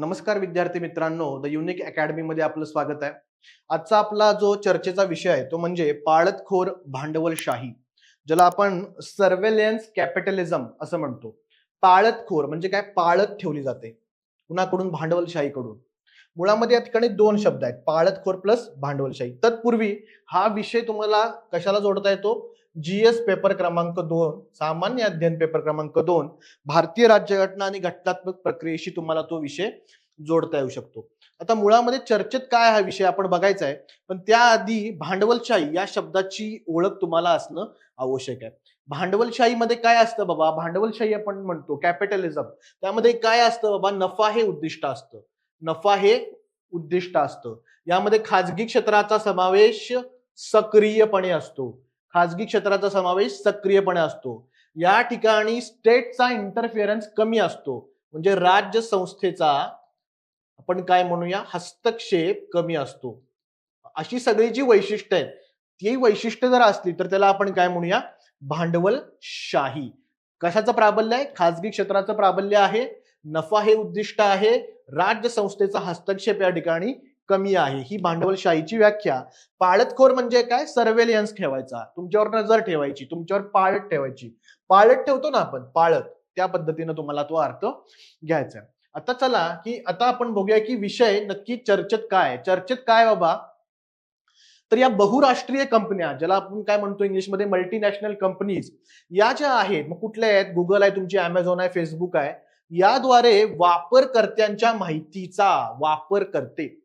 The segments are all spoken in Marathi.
नमस्कार विद्यार्थी मित्रांनो द युनिक अकॅडमीमध्ये आपलं स्वागत आहे. आजचा आपला जो चर्चेचा विषय आहे तो म्हणजे पाळतखोर भांडवलशाही ज्याला आपण सर्वेलन्स कॅपिटलिझम असं म्हणतो. पाळतखोर म्हणजे काय? पाळत ठेवली जाते. कुणाकडून? भांडवलशाहीकडून. मुळामध्ये या ठिकाणी दोन शब्द आहेत पाळतखोर प्लस भांडवलशाही. तत्पूर्वी हा विषय तुम्हाला कशाला जोडता येतो? जीएस पेपर क्रमांक दोन सामान्य अध्ययन पेपर क्रमांक दोन भारतीय राज्यघटना आणि घटनात्मक प्रक्रियेशी तुम्हाला तो विषय जोडता येऊ शकतो. आता मुळामध्ये चर्चेत काय हा विषय आपण बघायचा आहे पण त्याआधी भांडवलशाही या शब्दाची ओळख तुम्हाला असणं आवश्यक आहे. भांडवलशाहीमध्ये काय असतं बाबा? भांडवलशाही आपण म्हणतो कॅपिटलिझम त्यामध्ये काय असतं बाबा? नफा हे उद्दिष्ट असतं. नफा हे उद्दिष्ट असतं. यामध्ये खाजगी क्षेत्राचा समावेश सक्रियपणे असतो. खाजगी क्षेत्राचा समावेश सक्रियपणे असतो. या ठिकाणी स्टेटचा इंटरफिअरन्स कमी असतो. म्हणजे राज्य संस्थेचा आपण काय म्हणूया? हस्तक्षेप कमी असतो. अशी सगळी जी वैशिष्ट्य आहेत ती वैशिष्ट्य जर असली तर त्याला आपण काय म्हणूया? भांडवलशाही. कशाचं प्राबल्य आहे? खाजगी क्षेत्राचं प्राबल्य आहे. नफा हे उद्दिष्ट आहे. राज्य संस्थेचा हस्तक्षेप या ठिकाणी कमी आहे. ही भांडवलशाहीची व्याख्या. पाळतखोर म्हणजे काय? सर्वेलियन्स ठेवायचा. तुमच्यावर नजर ठेवायची. तुमच्यावर पाळत ठेवायची. पाळत ठेवतो ना आपण? पाळत. त्या पद्धतीनं तुम्हाला तो अर्थ घ्यायचा आता चला की आता आपण बघूया की विषय नक्की चर्चेत काय चर्चेत काय बाबा? तर या बहुराष्ट्रीय कंपन्या ज्याला आपण काय म्हणतो इंग्लिशमध्ये? मल्टीनॅशनल कंपनीज या ज्या आहेत मग कुठल्या आहेत? गुगल आहे तुमची अमेझॉन आहे फेसबुक आहे. याद्वारे वापरकर्त्यांच्या माहितीचा वापर करते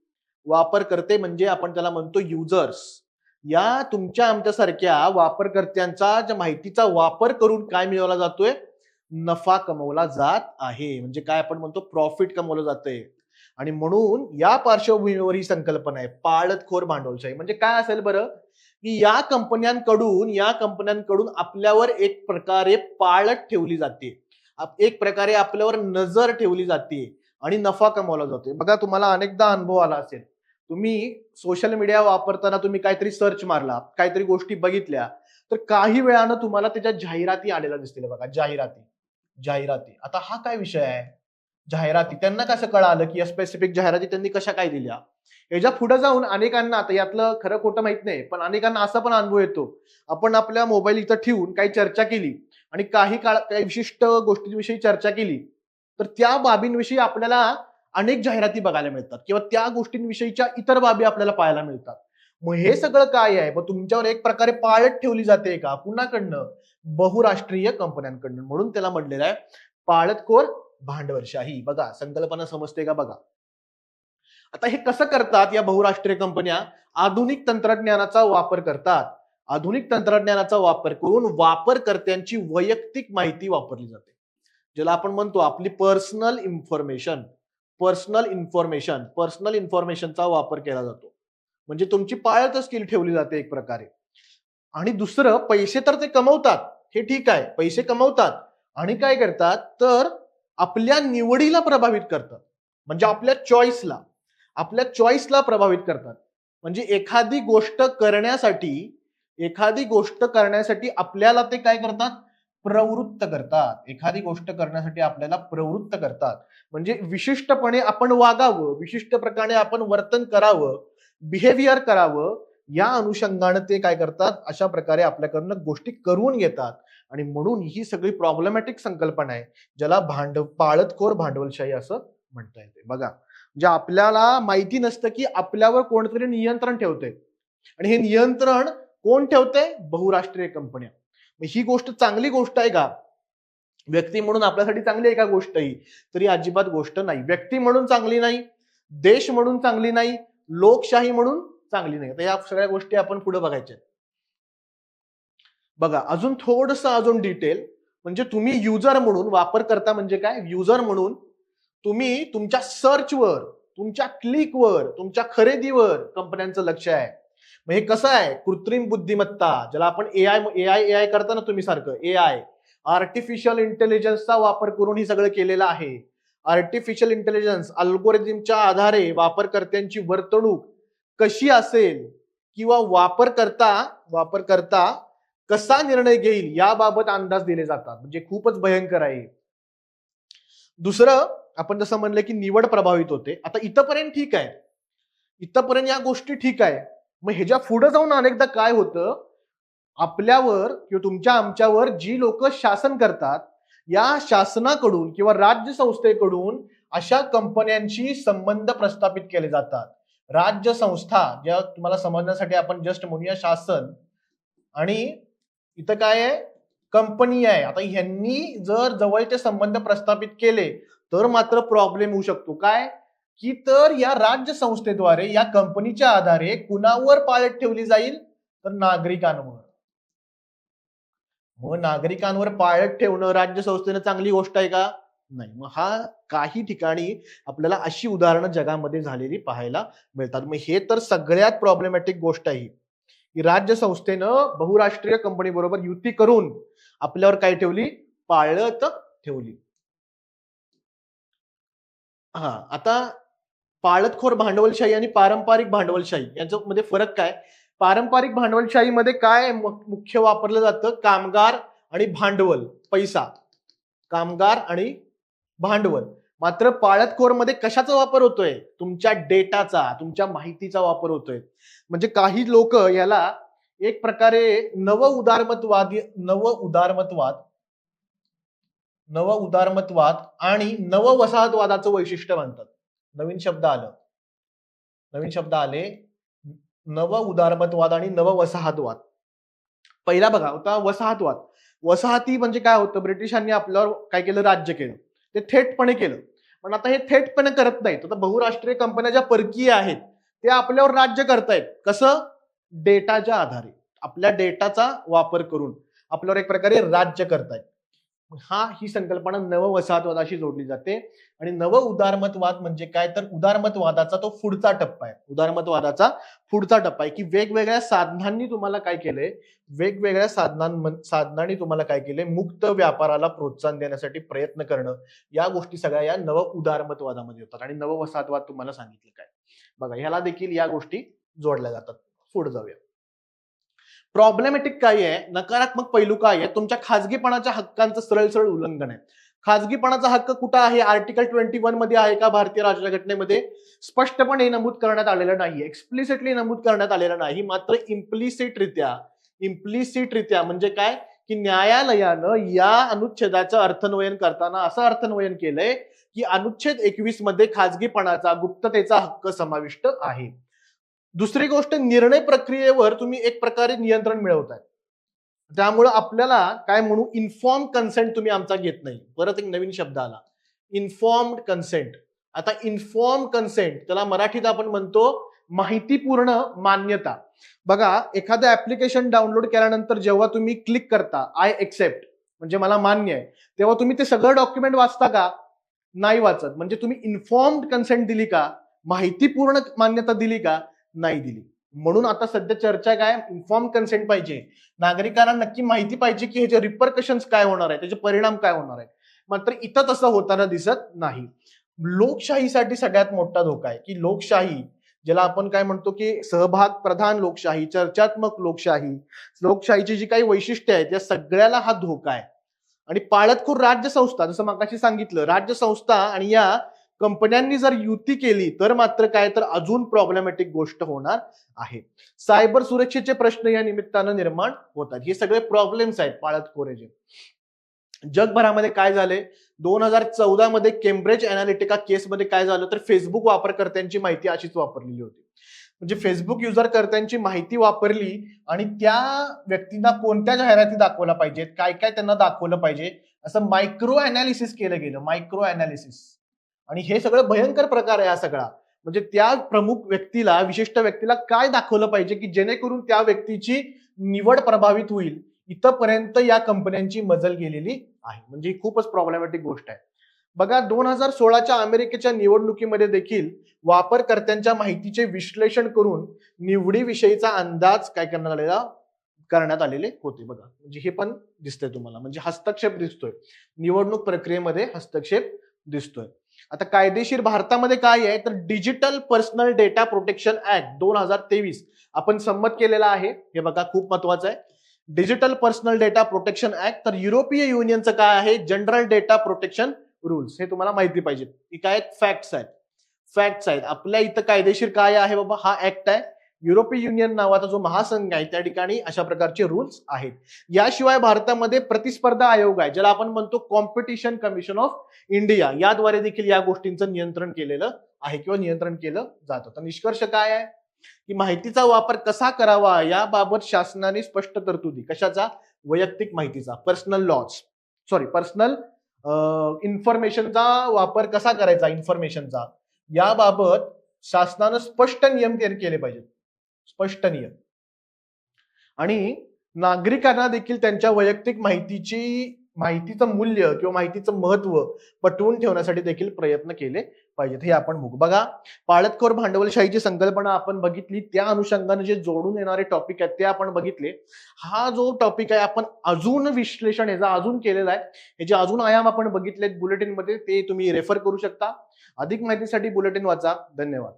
वापरकर्ते म्हणजे आपण त्याला म्हणतो युजर्स या तुमच्या आमच्यासारख्या वापरकर्त्यांचा ज्या माहितीचा वापर करून काय मिळवला जातोय? नफा कमवला जात आहे. म्हणजे काय आपण म्हणतो? प्रॉफिट कमवलं जातंय. आणि म्हणून या पार्श्वभूमीवर ही संकल्पना आहे. पाळतखोर भांडवलशाही. म्हणजे काय असेल बरं? की या कंपन्यांकडून या कंपन्यांकडून आपल्यावर एक प्रकारे पाळत ठेवली जाते. एक प्रकारे आपल्यावर नजर ठेवली जाते आणि नफा कमवला जातोय. बघा तुम्हाला अनेकदा अनुभव आला असेल. तुम्ही सोशल मीडिया वापरताना तुम्ही काहीतरी सर्च मारला काहीतरी गोष्टी बघितल्या तर काही वेळानं तुम्हाला त्याच्या जाहिराती आलेल्या दिसतील बघा जाहिराती जाहिराती. आता हा काय विषय आहे? जाहिराती. त्यांना कसं कळालं की या स्पेसिफिक जाहिराती त्यांनी कशा काय दिल्या? याच्यापुढे जाऊन अनेकांना आता यातलं खरं खोटं माहीत नाही पण अनेकांना असा पण अनुभव येतो. आपण आपल्या मोबाईल इथं ठेवून काही चर्चा केली आणि काही काळ काही विशिष्ट गोष्टींविषयी चर्चा केली तर त्या बाबींविषयी आपल्याला अनेक जाहिराती बघायला मिळतात किंवा त्या गोष्टींविषयीच्या इतर बाबी आपल्याला पाहायला मिळतात. मग हे सगळं काय आहे? मग तुमच्यावर एक प्रकारे पाळत ठेवली जाते का? कुणाकडनं? बहुराष्ट्रीय कंपन्यांकडनं. म्हणून त्याला म्हणलेलं आहे पाळतखोर भांडवलशाही. बघा संकल्पना समजते का? बघा. आता हे कसं करतात या बहुराष्ट्रीय कंपन्या? आधुनिक तंत्रज्ञानाचा वापर करतात. आधुनिक तंत्रज्ञानाचा वापर करून वापरकर्त्यांची वैयक्तिक माहिती वापरली जाते. ज्याला आपण म्हणतो आपली personal information. Personal information personal इन्फॉर्मेशनचा वापर केला जातो. म्हणजे तुमची पायात स्किल ठेवली जाते एक प्रकारे. आणि दुसरं पैसे तर ते कमवतात. हे ठीक आहे पैसे कमवतात. आणि काय करतात? तर आपल्या निवडीला प्रभावित करतात. म्हणजे आपल्या चॉईसला आपल्या चॉईसला प्रभावित करतात. म्हणजे एखादी गोष्ट करण्यासाठी एखादी गोष्ट करण्यासाठी आपल्याला ते काय करतात? प्रवृत्त करतात. एखादी गोष्ट करण्यासाठी आपल्याला प्रवृत्त करतात. म्हणजे विशिष्टपणे आपण वागावं विशिष्ट प्रकारे आपण वर्तन करावं बिहेवियर करावं या अनुषंगानं ते काय करतात? अशा प्रकारे आपल्याकडनं गोष्टी करून घेतात आणि म्हणून ही सगळी प्रॉब्लेमॅटिक संकल्पना आहे ज्याला भांड पाळतखोर भांडवलशाही असं म्हणता येते. बघा म्हणजे आपल्याला माहिती नसतं की आपल्यावर कोणतरी नियंत्रण ठेवते आणि हे नियंत्रण कोण ठेवते बहुराष्ट्रीय कंपन्या. ही गोष्ट चांगली गोष्ट आहे का? व्यक्ती म्हणून आपल्यासाठी चांगली आहे का गोष्ट ही? तरी अजिबात गोष्ट नाही. व्यक्ती म्हणून चांगली नाही देश म्हणून चांगली नाही लोकशाही म्हणून चांगली नाही. तर या सगळ्या गोष्टी आपण पुढे बघायच्या. बघा अजून थोडस अजून डिटेल म्हणजे तुम्ही युजर म्हणून वापरकर्ता म्हणजे काय? युजर म्हणून तुम्ही तुमच्या सर्चवर तुमच्या क्लिकवर तुमच्या खरेदीवर कंपन्यांचं लक्ष आहे. मग हे कसं आहे? कृत्रिम बुद्धिमत्ता ज्याला आपण A I A I A I करता ना तुम्ही सारखं ए आय आर्टिफिशियल इंटेलिजन्सचा वापर करून हे सगळं केलेलं आहे. आर्टिफिशियल इंटेलिजन्स अल्गोरिझमच्या आधारे वापरकर्त्यांची वर्तणूक कशी असेल किंवा वापरकर्ता वापरकर्ता कसा निर्णय घेईल याबाबत अंदाज दिले जातात. म्हणजे खूपच भयंकर आहे. दुसरं आपण जसं म्हणलं की निवड प्रभावित होते. आता इथंपर्यंत ठीक आहे. इथंपर्यंत या गोष्टी ठीक आहे. मग ह्याच्या पुढे जाऊन अनेकदा काय होतं? आपल्यावर किंवा तुमच्या आमच्यावर जी लोक शासन करतात या शासनाकडून किंवा राज्य संस्थेकडून अशा कंपन्यांशी संबंध प्रस्थापित केले जातात. राज्य संस्था ज्या तुम्हाला समजण्यासाठी आपण जस्ट म्हणूया शासन. आणि इथं काय आहे? कंपनी आहे. आता ह्यांनी जर जवळचे संबंध प्रस्थापित केले तर मात्र प्रॉब्लेम होऊ शकतो. काय? की तर या राज्य संस्थेद्वारे या कंपनीच्या आधारे कुणावर पाळत ठेवली जाईल? तर नागरिकांवर. मग नागरिकांवर पाळत ठेवणं राज्य संस्थेनं चांगली गोष्ट आहे का? नाही. मग हा काही ठिकाणी आपल्याला अशी उदाहरणं जगामध्ये झालेली पाहायला मिळतात. मग हे तर सगळ्यात प्रॉब्लेमॅटिक गोष्ट आहे. की राज्य संस्थेनं बहुराष्ट्रीय कंपनी बरोबर युती करून आपल्यावर काय ठेवली? पाळत ठेवली. हा. आता पाळतखोर भांडवलशाही आणि पारंपरिक भांडवलशाही यांच्यामध्ये फरक काय? पारंपरिक भांडवलशाहीमध्ये काय मुख्य वापरलं जातं? कामगार आणि भांडवल पैसा. कामगार आणि भांडवल. मात्र पाळतखोरमध्ये कशाचा वापर होतोय? तुमच्या डेटाचा तुमच्या माहितीचा वापर होतोय. म्हणजे काही लोक याला एक प्रकारे नव उदारमतवादी नव उदारमतवाद नव उदारमतवाद आणि नव वसाहतवादाचं वैशिष्ट्य म्हणतात नवीन शब्द आलं. नवीन शब्द आले नव उदारमतवाद आणि नव वसाहतवाद. पहिला बघा होता वसाहतवाद. वसाहती म्हणजे काय होतं? ब्रिटिशांनी आपल्यावर काय केलं? राज्य केलं. ते थेटपणे केलं. पण आता हे थेटपणे करत नाहीत. आता बहुराष्ट्रीय कंपन्या ज्या परकीय आहेत ते आपल्यावर राज्य करतायत. कसं? डेटाच्या आधारे. आपल्या डेटाचा वापर करून. आपल्यावर एक प्रकारे राज्य करतायत. हा ही संकल्पना नव वसाहतवादाशी जोडली जाते. आणि नव उदारमतवाद म्हणजे काय? तर उदारमतवादाचा तो पुढचा टप्पा आहे. उदारमतवादाचा पुढचा टप्पा आहे. की वेगवेगळ्या साधनांनी तुम्हाला काय केलंय? वेगवेगळ्या साधनां साधनांनी तुम्हाला काय केलंय? मुक्त व्यापाराला प्रोत्साहन देण्यासाठी प्रयत्न करणं. या गोष्टी सगळ्या या नव उदारमतवादामध्ये होतात. आणि नव वसाहतवाद तुम्हाला सांगितलं काय? बघा ह्याला देखील या गोष्टी जोडल्या जातात. पुढे जाऊया. प्रॉब्लेमॅटिक काय आहे? नकारात्मक पैलू काय आहे? तुमच्या खाजगीपणाच्या हक्कांचं सरळ सरळ उल्लंघन आहे. खाजगीपणाचा हक्क कुठं आहे? आर्टिकल ट्वेंटी वनमध्ये आहे का भारतीय राज्यघटनेमध्ये स्पष्टपणे नमूद करण्यात आलेलं नाही एक्सप्लिसिटली नमूद करण्यात आलेलं नाही. मात्र इम्प्लिसिटरित्या इम्प्लिसिटरित्या म्हणजे काय? की न्यायालयानं या अनुच्छेदाचं अर्थन्वयन करताना असं अर्थन्वयन केलंय की अनुच्छेद एकवीसमध्ये खाजगीपणाचा गुप्ततेचा हक्क समाविष्ट आहे. दुसरी गोष्ट निर्णय प्रक्रियेवर तुम्ही एक प्रकारे नियंत्रण मिळवताय. त्यामुळं आपल्याला काय म्हणू इन्फॉर्म कन्सेंट तुम्ही आमचा घेत नाही. परत एक नवीन शब्द आला. इन्फॉर्म्ड कन्सेंट आता इन्फॉर्म कन्सेंट त्याला मराठीत आपण म्हणतो माहितीपूर्ण मान्यता. बघा एखादं ऍप्लिकेशन डाउनलोड केल्यानंतर जेव्हा तुम्ही क्लिक करता आय एक्सेप्ट म्हणजे मला मान्य आहे तेव्हा तुम्ही ते सगळं डॉक्युमेंट वाचता का? नाही वाचत. म्हणजे तुम्ही इन्फॉर्म्ड कन्सेंट दिली का? माहितीपूर्ण मान्यता दिली का? नाही दिली. म्हणून आता सध्या चर्चा काय? इन्फॉर्म कन्सेंट पाहिजे. नागरिकांना नक्की माहिती पाहिजे की ह्याचे रिपरकशन्स काय होणार आहे त्याचे परिणाम काय होणार आहे मात्र इथं तसं होताना दिसत नाही. लोकशाहीसाठी सगळ्यात मोठा धोका आहे की लोकशाही ज्याला आपण काय म्हणतो की सहभाग प्रधान लोकशाही चर्चात्मक लोकशाही लोकशाहीची जी काही वैशिष्ट्ये आहेत या सगळ्याला हा धोका आहे. आणि पाळतखोर राज्य संस्था जसं मागाशी सांगितलं राज्य संस्था आणि या कंपन्यांनी जर युती केली तर मात्र काय तर अजून प्रॉब्लेमॅटिक गोष्ट होणार आहे. सायबर सुरक्षेचे प्रश्न या निमित्तानं निर्माण होतात हे सगळे प्रॉब्लेम्स आहेत पाळतखोरेचे जगभरामध्ये काय झाले दोन हजार चौदा मध्ये केम्ब्रिज अनालिटिका केसमध्ये काय झालं? तर फेसबुक वापरकर्त्यांची माहिती अशीच वापरलेली होती. म्हणजे फेसबुक युजरकर्त्यांची माहिती वापरली आणि त्या व्यक्तींना कोणत्या जाहिराती दाखवल्या पाहिजेत? काय काय त्यांना दाखवलं पाहिजे? असं मायक्रो अनालिसिस केलं गेलं. मायक्रो अनालिसिस आणि हे सगळं भयंकर प्रकार आहे हा सगळा. म्हणजे त्या प्रमुख व्यक्तीला विशिष्ट व्यक्तीला काय दाखवलं पाहिजे की जेणेकरून त्या व्यक्तीची निवड प्रभावित होईल? इथपर्यंत या कंपन्यांची मजल गेलेली आहे. म्हणजे ही खूपच प्रॉब्लेमॅटिक गोष्ट आहे. बघा दोन हजार सोळाच्या अमेरिकेच्या निवडणुकीमध्ये देखील वापरकर्त्यांच्या माहितीचे विश्लेषण करून निवडीविषयीचा अंदाज काय करण्यात आलेला? करण्यात आलेले होते बघा. म्हणजे हे पण दिसतंय तुम्हाला. म्हणजे हस्तक्षेप दिसतोय. निवडणूक प्रक्रियेमध्ये हस्तक्षेप दिसतोय. आता कायदेशीर भारतामध्ये काय आहे? तर digital personal data protection act दोन हजार तेवीस आपण संमत केलेला आहे. हे बघा खूप महत्वाचं आहे. Digital personal data protection act तर युरोपीय युनियनचं काय आहे? जनरल डेटा प्रोटेक्शन रूल्स हे तुम्हाला माहिती पाहिजे. की काय फॅक्ट्स आहेत. फॅक्ट्स आहेत. आपल्या इथं कायदेशीर काय आहे बाबा? हा ऍक्ट आहे. युरोपियन युनियन नावाचा जो महासंघ आहे त्या ठिकाणी अशा प्रकारचे रूल्स आहेत. याशिवाय भारतामध्ये प्रतिस्पर्धा आयोग आहे ज्याला आपण म्हणतो कॉम्पिटिशन कमिशन ऑफ इंडिया याद्वारे देखील या गोष्टींचं नियंत्रण केलेलं आहे किंवा नियंत्रण केलं जातं. तर निष्कर्ष काय आहे? की माहितीचा वापर कसा करावा? याबाबत शासनाने स्पष्ट तरतुदी. कशाचा? वैयक्तिक माहितीचा. पर्सनल लॉज सॉरी पर्सनल इन्फॉर्मेशनचा वापर कसा करायचा? इन्फॉर्मेशनचा याबाबत शासनानं स्पष्ट नियम केले पाहिजेत. स्पष्ट नियम. आणि नागरिकांना देखील त्यांच्या वैयक्तिक माहितीची माहितीचं मूल्य किंवा माहितीचं महत्त्व पटवून ठेवण्यासाठी देखील प्रयत्न केले पाहिजेत. हे आपण बघू. बघा पाळतखोर भांडवलशाहीची संकल्पना आपण बघितली. त्या अनुषंगाने जे जोडून येणारे टॉपिक आहेत ते आपण बघितले. हा जो टॉपिक आहे आपण अजून विश्लेषण याचा अजून केलेला आहे. हे जे अजून आयाम आपण बघितलेत बुलेटिनमध्ये ते तुम्ही रेफर करू शकता. अधिक माहितीसाठी बुलेटिन वाचा. धन्यवाद.